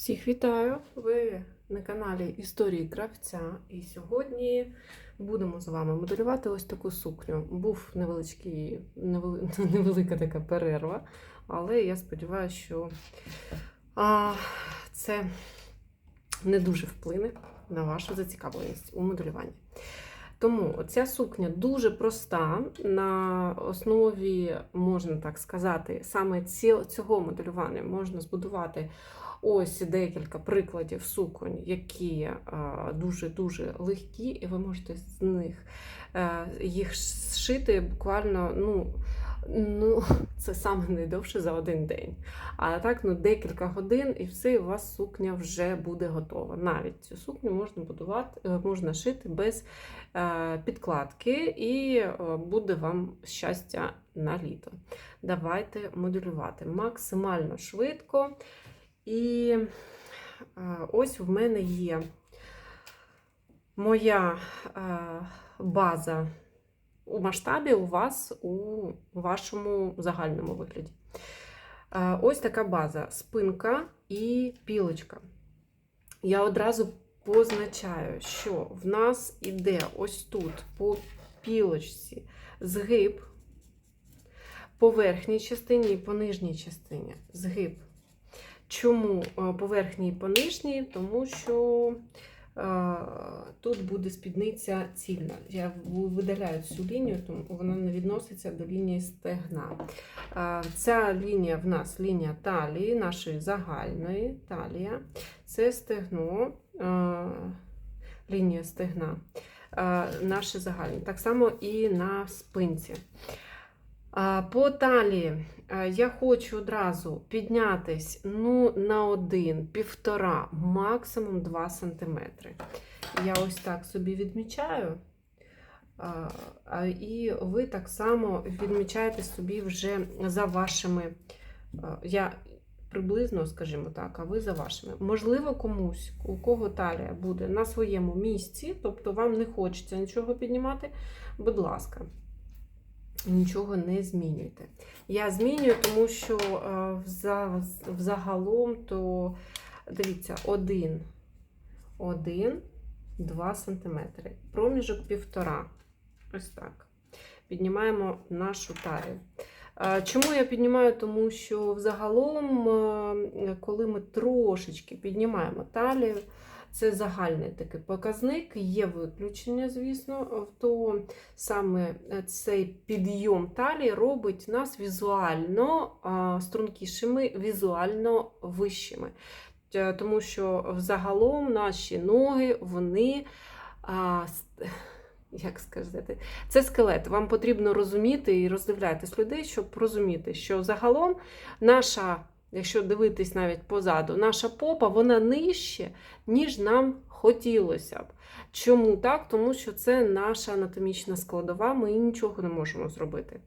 Всіх вітаю! Ви на каналі Історії Кравця. І сьогодні будемо з вами моделювати ось таку сукню. Був невеличкий, невели- невелика така перерва, але я сподіваюся, що а, це не дуже вплине на вашу зацікавленість у моделюванні. Тому ця сукня дуже проста. На основі, можна так сказати, саме цього моделювання можна збудувати ось декілька прикладів суконь, які е, дуже-дуже легкі, і ви можете з них е, їх зшити буквально, ну, ну, це саме найдовше за один день. А так, ну, декілька годин, і все, і у вас сукня вже буде готова. Навіть цю сукню можна будувати, е, можна шити без підкладки, і буде вам щастя на літо. Давайте моделювати максимально швидко. І ось в мене є моя база у масштабі у вас у вашому загальному вигляді. Ось така база: спинка і пілочка. Я одразу позначаю, що в нас іде ось тут по пілочці згиб по верхній частині і по нижній частині згиб. Чому е, по і по нижній? Тому що е, тут буде спідниця цільна. Я видаляю цю лінію, тому вона не відноситься до лінії стегна. Е, ця лінія в нас лінія талії, нашої загальної талія. Це стегно, е, лінія стегна, е, наше загальне. Так само і на спинці. По талії я хочу одразу піднятись ну, на один, півтора, максимум 2 см. Я ось так собі відмічаю. І ви так само відмічаєте собі вже за вашими. Я приблизно, скажімо так, а ви за вашими. Можливо, комусь, у кого талія буде на своєму місці, тобто вам не хочеться нічого піднімати, будь ласка нічого не змінюйте. Я змінюю, тому що е, взагалом, то дивіться, 1, 1, 2 см. Проміжок півтора. Ось так. Піднімаємо нашу талію. Е, Чому я піднімаю? Тому що взагалом, е, коли ми трошечки піднімаємо талію, це загальний такий показник, є виключення, звісно, то саме цей підйом талії робить нас візуально стрункішими, візуально вищими. Е, Тому що взагалом наші ноги, вони. Як сказати, це скелет. Вам потрібно розуміти і роздивлятись людей, щоб розуміти, що загалом наша, якщо дивитись навіть позаду, наша попа вона нижче, ніж нам хотілося б. Чому так? Тому що це наша анатомічна складова, ми нічого не можемо зробити.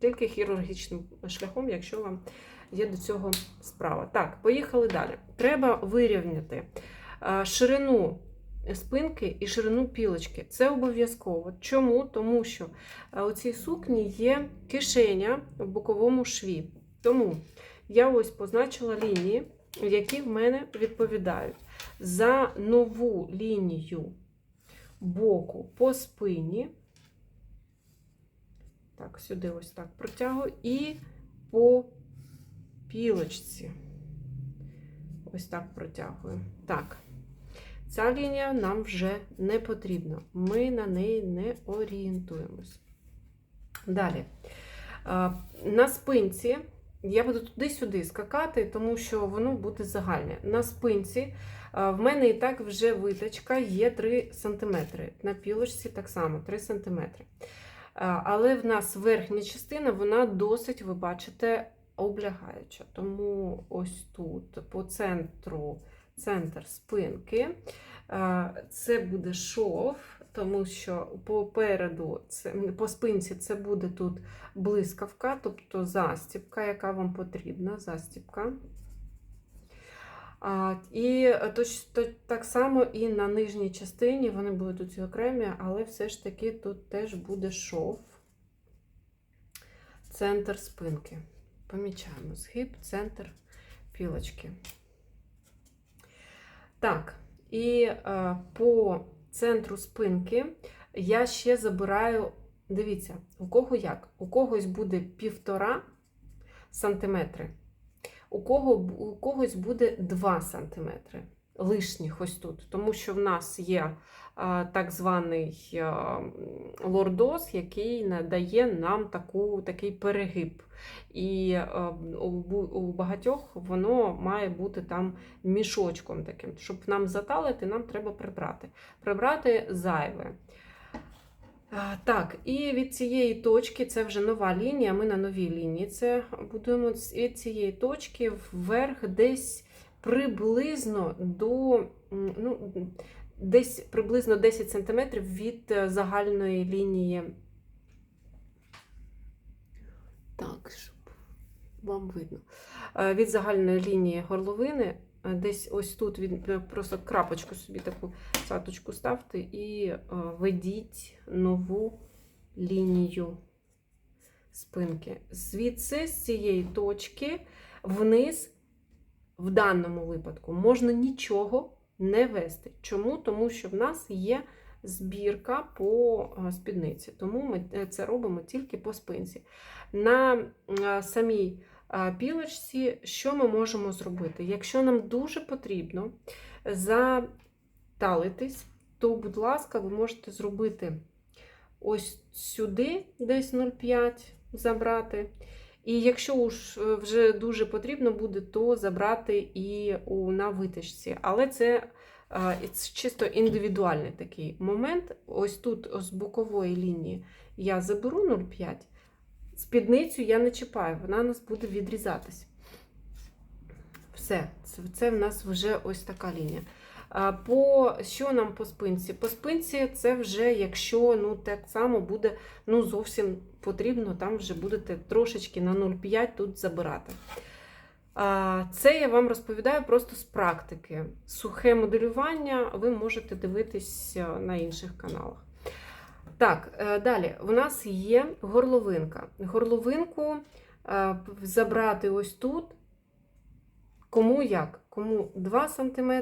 Тільки хірургічним шляхом, якщо вам є до цього справа. Так, поїхали далі. Треба вирівняти е, ширину спинки і ширину пілочки. Це обов'язково. Чому? Тому що е, у цій сукні є кишеня в боковому шві. Тому я ось позначила лінії, які в мене відповідають за нову лінію боку по спині. Так, сюди ось так протягую. І по пілочці. Ось так протягую. Так. Ця лінія нам вже не потрібна. Ми на неї не орієнтуємось. Далі. На спинці я буду туди-сюди скакати, тому що воно буде загальне. На спинці в мене і так вже виточка є 3 см. На пілочці так само 3 см. Але в нас верхня частина, вона досить, ви бачите, облягаюча. Тому ось тут, по центру, центр спинки, е, це буде шов, тому що попереду, це, по спинці це буде тут блискавка, тобто застібка, яка вам потрібна. Застібка. А, І точ, то, так само і на нижній частині вони будуть тут окремі, але все ж таки тут теж буде шов. Центр спинки. Помічаємо згиб, центр пілочки. Так, і е, по центру спинки я ще забираю, дивіться, у кого як? У когось буде півтора сантиметри, у, кого, у когось буде 2 сантиметри лишніх ось тут, тому що в нас є так званий лордоз, який надає нам таку, такий перегиб. І у, багатьох воно має бути там мішочком таким. Щоб нам заталити, нам треба прибрати. Прибрати зайве. Так, і від цієї точки, це вже нова лінія, ми на новій лінії це будуємо від цієї точки вверх десь приблизно до ну, десь приблизно 10 см від е, загальної лінії. Так, щоб вам видно. Е, Від загальної лінії горловини, е, десь ось тут від, е, просто крапочку собі таку цяточку ставте і ведіть нову лінію спинки. Звідси, з цієї точки, вниз, в даному випадку, можна нічого не вести. Чому? Тому що в нас є збірка по е, спідниці. Тому ми е, це робимо тільки по спинці. На е, самій пілочці, що ми можемо зробити? Якщо нам дуже потрібно заталитись, то, будь ласка, ви можете зробити ось сюди, десь 0,5 забрати. І якщо уж е, вже дуже потрібно буде, то забрати і на витяжці. Але це чисто індивідуальний такий момент. Ось тут з бокової лінії я заберу 0,5. Спідницю я не чіпаю, вона у нас буде відрізатись. Все, це в нас вже ось така лінія. По що нам по спинці? По спинці це вже, якщо ну, так само буде ну, зовсім потрібно, там вже будете трошечки на 0,5 тут забирати. Це я вам розповідаю просто з практики. Сухе моделювання ви можете дивитись е, на інших каналах. Так, е, далі у нас є горловинка. Горловинку е, забрати ось тут. Кому як? Кому 2 см,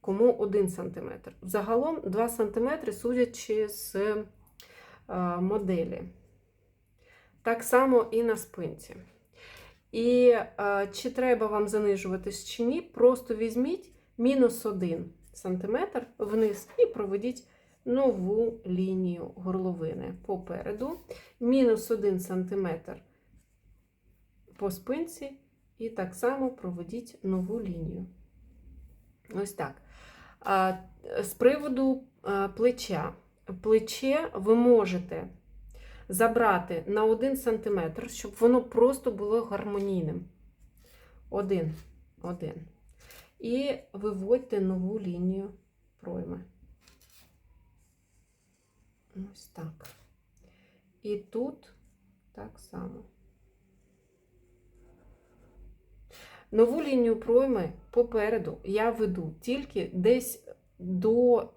кому 1 см. Загалом 2 см, судячи з е, моделі. Так само і на спинці. І е, чи треба вам занижуватись чи ні, просто візьміть мінус 1 см вниз і проведіть нову лінію горловини попереду, мінус 1 см по спинці, і так само проведіть нову лінію. Ось так. З приводу плеча. Плече ви можете забрати на 1 см, щоб воно просто було гармонійним. Один, один. І виводьте нову лінію пройми. Ось так. І тут так само. Нову лінію пройми попереду я веду тільки десь до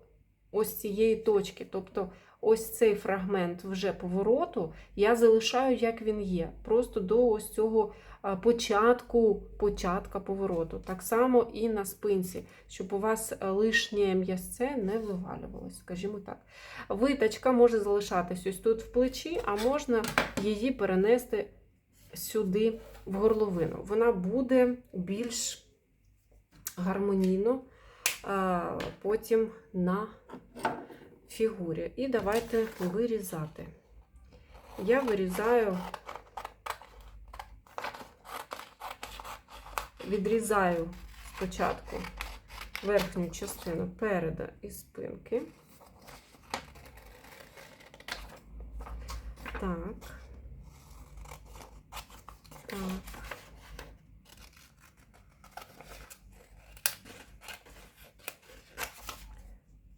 ось цієї точки. Тобто, ось цей фрагмент вже повороту я залишаю, як він є. Просто до ось цього початку початка повороту. Так само і на спинці, щоб у вас лишнє м'ясце не вивалювалося, скажімо так. Виточка може залишатись ось тут в плечі, а можна її перенести сюди в горловину. Вона буде більш гармонійно потім на фігурі. І давайте вирізати. Я вирізаю, відрізаю спочатку верхню частину переда і спинки. Так. Так.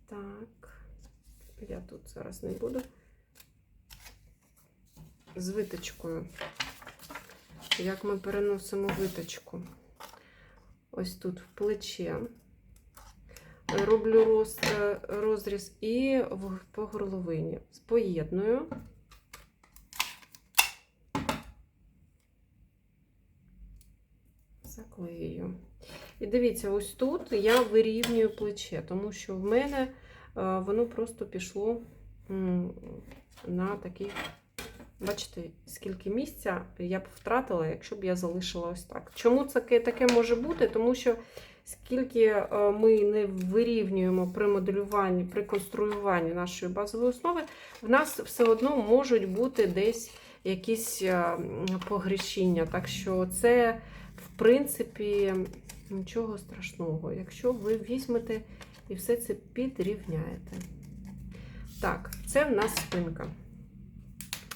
Так. Я тут зараз не буду. З виточкою. Як ми переносимо виточку? Ось тут в плече. Роблю роз, розріз і в, по горловині. Поєдную. Заклею. І дивіться, ось тут я вирівнюю плече, тому що в мене е, воно просто пішло на такий. Бачите, скільки місця я б втратила, якщо б я залишила ось так. Чому це таке, може бути? Тому що скільки е, ми не вирівнюємо при моделюванні, при конструюванні нашої базової основи, в нас все одно можуть бути десь якісь е, м, погрішіння. Так що це, в принципі, нічого страшного, якщо ви візьмете і все це підрівняєте. Так, це в нас спинка.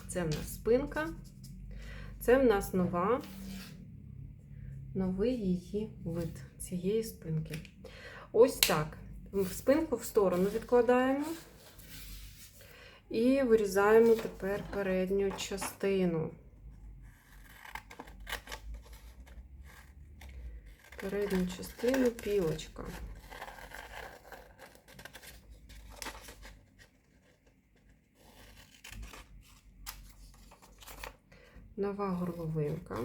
Це в нас спинка. Це в нас нова, новий її вид цієї спинки. Ось так. В спинку в сторону відкладаємо і вирізаємо тепер передню частину. Передню частину пілочка. Нова горловинка.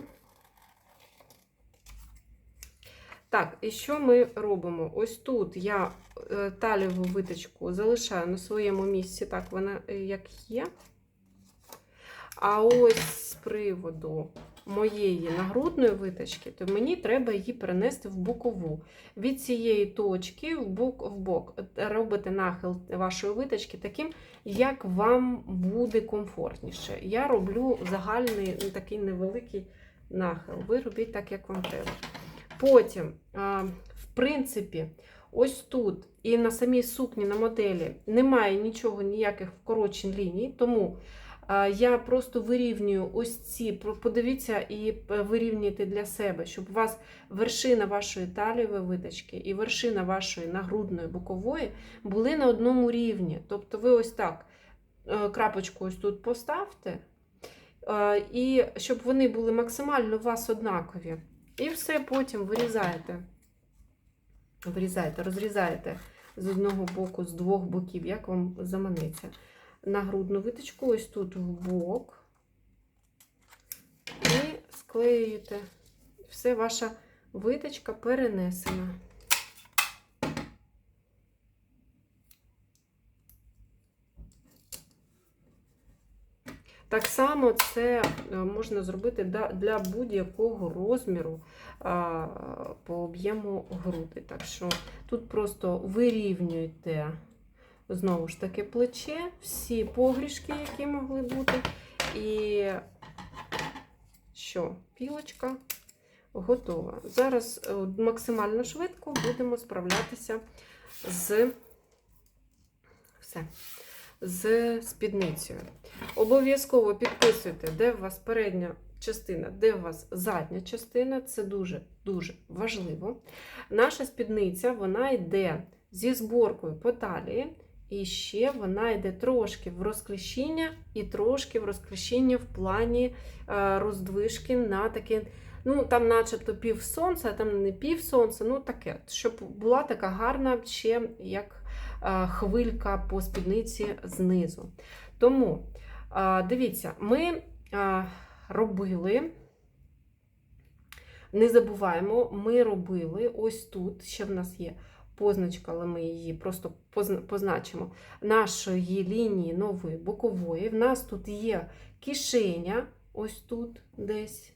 Так, і що ми робимо? Ось тут я е, таліву виточку залишаю на своєму місці, так вона е, як є. А ось з приводу моєї нагрудної виточки, то мені треба її перенести в бокову. Від цієї точки в бок, в бок робите нахил вашої виточки таким, як вам буде комфортніше. Я роблю загальний ну, такий невеликий нахил. Ви робіть так, як вам треба. Потім, в принципі, ось тут і на самій сукні на моделі немає нічого, ніяких вкорочень ліній, тому я просто вирівнюю ось ці, подивіться і е, вирівнюйте для себе, щоб у вас вершина вашої талієвої виточки і вершина вашої нагрудної бокової були на одному рівні. Тобто ви ось так е, крапочку ось тут поставте, е, і щоб вони були максимально у вас однакові. І все потім вирізаєте. Вирізаєте, розрізаєте з одного боку, з двох боків, як вам заманеться. Нагрудну виточку ось тут в бок. І склеюєте. Все, ваша виточка перенесена. Так само це е, можна зробити для будь-якого розміру по об'єму груди. Так що тут просто вирівнюйте знову ж таки плече, всі погрішки, які могли бути. І що, пілочка готова. Зараз е, максимально швидко будемо справлятися з все. З спідницею. Обов'язково підписуйте, де у вас передня частина, де у вас задня частина. Це дуже-дуже важливо. Наша спідниця вона йде зі зборкою по талії, і ще вона йде трошки в розклещіння і трошки в розклещіння в плані е, роздвижки на таке. Ну, там, начебто, пів сонця, а там не пів сонця, ну таке, щоб була така гарна ще як е, хвилька по спідниці знизу. Тому а, Дивіться, ми робили, не забуваємо, ми робили ось тут, ще в нас є позначка, але ми її просто позначимо нашої лінії нової бокової. В нас тут є кишеня, ось тут десь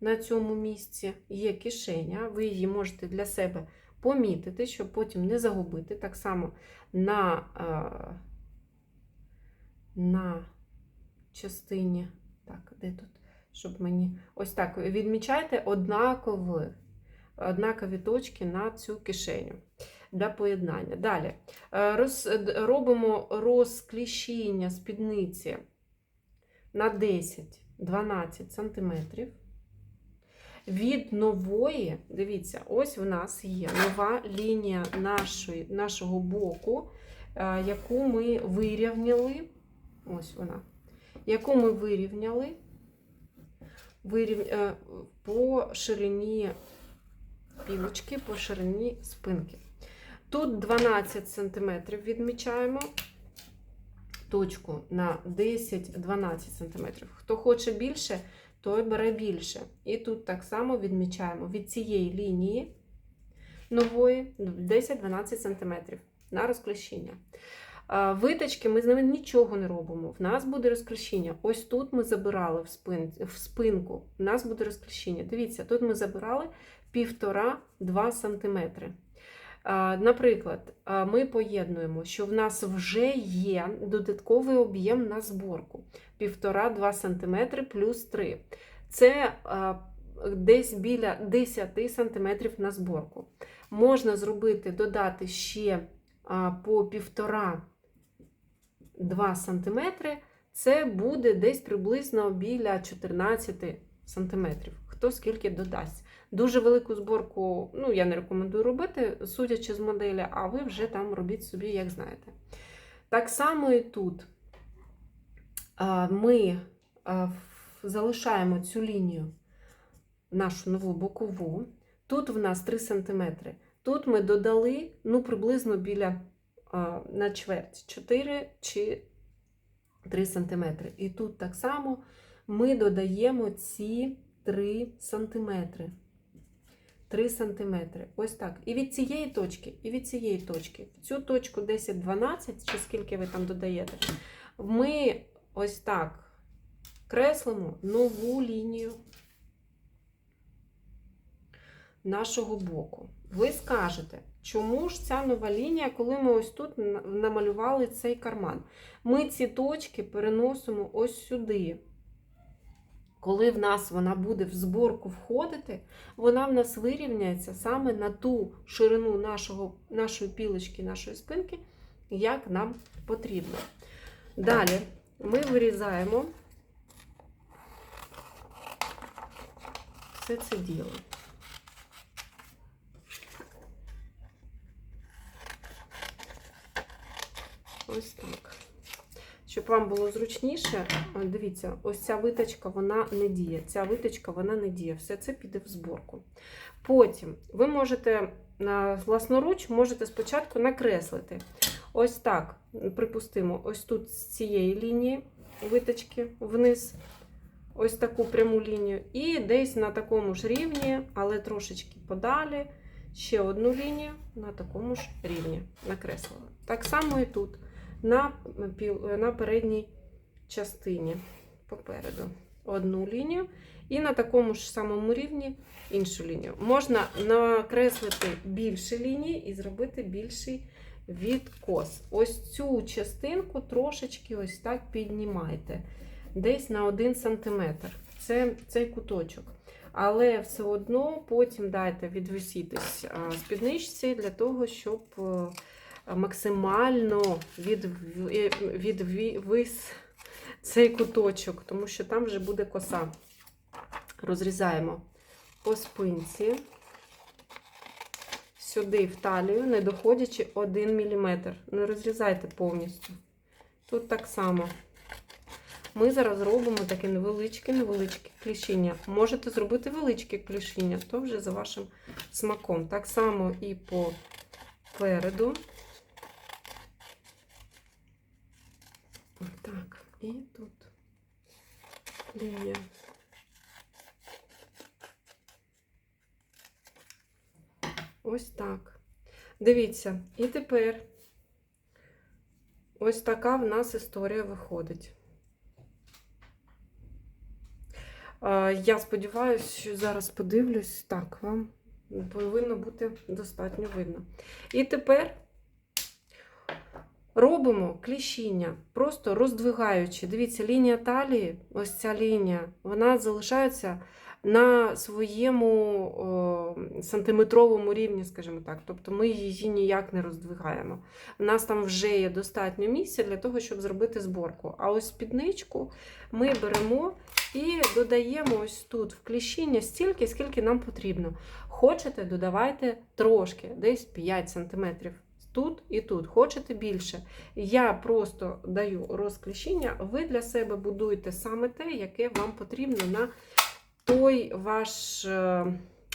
на цьому місці є кишеня. Ви її можете для себе помітити, щоб потім не загубити. Так само на. на частині. Так, де тут? Щоб мені. Ось так. Відмічайте однакові, однакові точки на цю кишеню для поєднання. Далі Е, роз, робимо розкліщення спідниці на 10-12 см. Від нової, дивіться, ось в нас є нова лінія нашої, нашого боку, е, яку ми вирівняли. Ось вона. Яку ми вирівняли вирів... е, по ширині пілочки, по ширині спинки. Тут 12 см відмічаємо точку на 10-12 см. Хто хоче більше, той бере більше. І тут так само відмічаємо від цієї лінії нової 10-12 см на розклещіння. А, Виточки ми з ними нічого не робимо. В нас буде розклещіння. Ось тут ми забирали в, спин, в спинку. В нас буде розклещіння. Дивіться, тут ми забирали 1,5-2 см. Наприклад, ми поєднуємо, що в нас вже є додатковий об'єм на зборку 1,5-2 см плюс 3 Це десь біля 10 см на зборку. Можна зробити, додати ще по 1,5-2 см. Це буде десь приблизно біля 14 см. Хто скільки додасть. Дуже велику зборку, ну, я не рекомендую робити, судячи з моделі, а ви вже там робіть собі, як знаєте. Так само і тут ми залишаємо цю лінію, нашу нову бокову. Тут в нас 3 см. Тут ми додали ну, приблизно біля на чверть 4 чи 3 см. І тут так само ми додаємо ці 3 см. 3 см. Ось так. І від цієї точки, і від цієї точки. В цю точку 10-12, чи скільки ви там додаєте, ми ось так креслимо нову лінію нашого боку. Ви скажете, чому ж ця нова лінія, коли ми ось тут намалювали цей карман? Ми ці точки переносимо ось сюди. Коли в нас вона буде в зборку входити, вона в нас вирівняється саме на ту ширину нашого, нашої пілочки, нашої спинки, як нам потрібно. Далі ми вирізаємо все це діло. Ось так. Щоб вам було зручніше, дивіться, ось ця виточка вона не діє. Ця виточка вона не діє. Все це піде в зборку. Потім ви можете на власноруч можете спочатку накреслити. Ось так, припустимо, ось тут з цієї лінії виточки вниз, ось таку пряму лінію, і десь на такому ж рівні, але трошечки подалі, ще одну лінію на такому ж рівні накреслили. Так само і тут на, на передній частині попереду одну лінію, і на такому ж самому рівні іншу лінію. Можна накреслити більше ліній і зробити більший відкос. Ось цю частинку трошечки ось так піднімайте, десь на 1 см. Це цей куточок. Але все одно потім дайте відвисітись спідничці для того, щоб е, максимально від, відвис цей куточок, тому що там вже буде коса. Розрізаємо по спинці, сюди в талію, не доходячи 1 мм. Не розрізайте повністю. Тут так само. Ми зараз робимо таке невеличке-невеличке клішіння. Можете зробити величке клішіння, то вже за вашим смаком. Так само і по переду. Так, і тут лінія. Ось так. Дивіться, і тепер ось така в нас історія виходить. Я сподіваюся, що зараз подивлюсь, так, вам повинно бути достатньо видно. І тепер робимо кліщіння, просто роздвигаючи. Дивіться, лінія талії, ось ця лінія, вона залишається на своєму о, сантиметровому рівні, скажімо так. Тобто ми її ніяк не роздвигаємо. У нас там вже є достатньо місця для того, щоб зробити зборку. А ось спідничку ми беремо і додаємо ось тут в кліщіння стільки, скільки нам потрібно. Хочете, додавайте трошки, десь 5 см. Тут і тут, хочете більше. Я просто даю розкліщіння, ви для себе будуєте саме те, яке вам потрібно на той ваш е,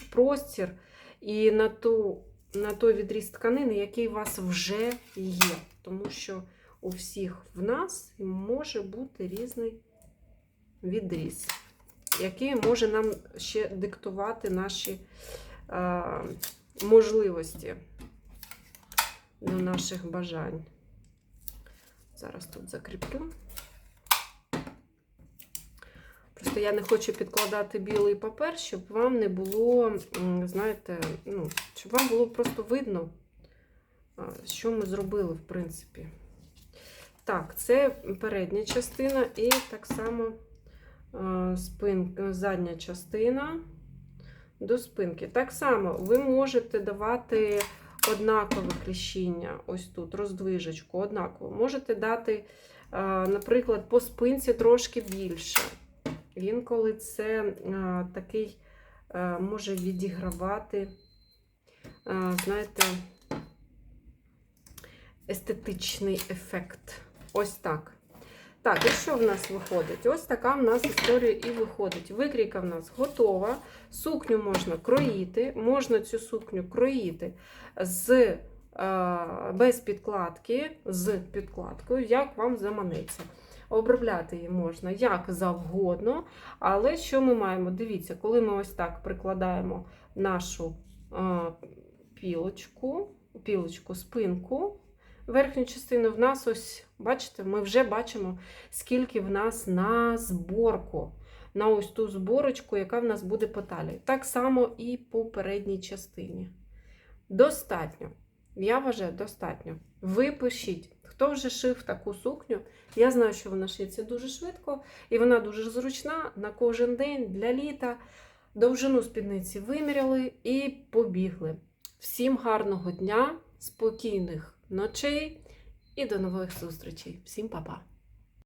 простір і на, ту, на той відріз тканини, який у вас вже є. Тому що у всіх в нас може бути різний відріз, який може нам ще диктувати наші, е, можливості до наших бажань. Зараз тут закріплю. Просто я не хочу підкладати білий папер, щоб вам не було, знаєте, ну, щоб вам було просто видно, що ми зробили, в принципі. Так, це передня частина і так само спинка, задня частина до спинки. Так само ви можете давати однакове кліщіння, ось тут, роздвижечку, однаково. Можете дати, наприклад, по спинці трошки більше. Інколи це такий може відігравати, знаєте, естетичний ефект. Ось так. Так, і що в нас виходить? Ось така в нас історія і виходить. Викрійка в нас готова. Сукню можна кроїти. Можна цю сукню кроїти з, е, без підкладки, з підкладкою, як вам заманеться. Обробляти її можна як завгодно. Але що ми маємо? Дивіться, коли ми ось так прикладаємо нашу е, пілочку, пілочку, спинку, верхню частину, в нас ось, бачите, ми вже бачимо, скільки в нас на зборку, на ось ту зборочку, яка в нас буде по талії. Так само і по передній частині. Достатньо. Я вважаю, достатньо. Ви пишіть, хто вже шив таку сукню. Я знаю, що вона шиється дуже швидко, і вона дуже зручна на кожен день для літа. Довжину спідниці виміряли і побігли. Всім гарного дня, спокійних ночей і до нових зустрічей. Всім па-па!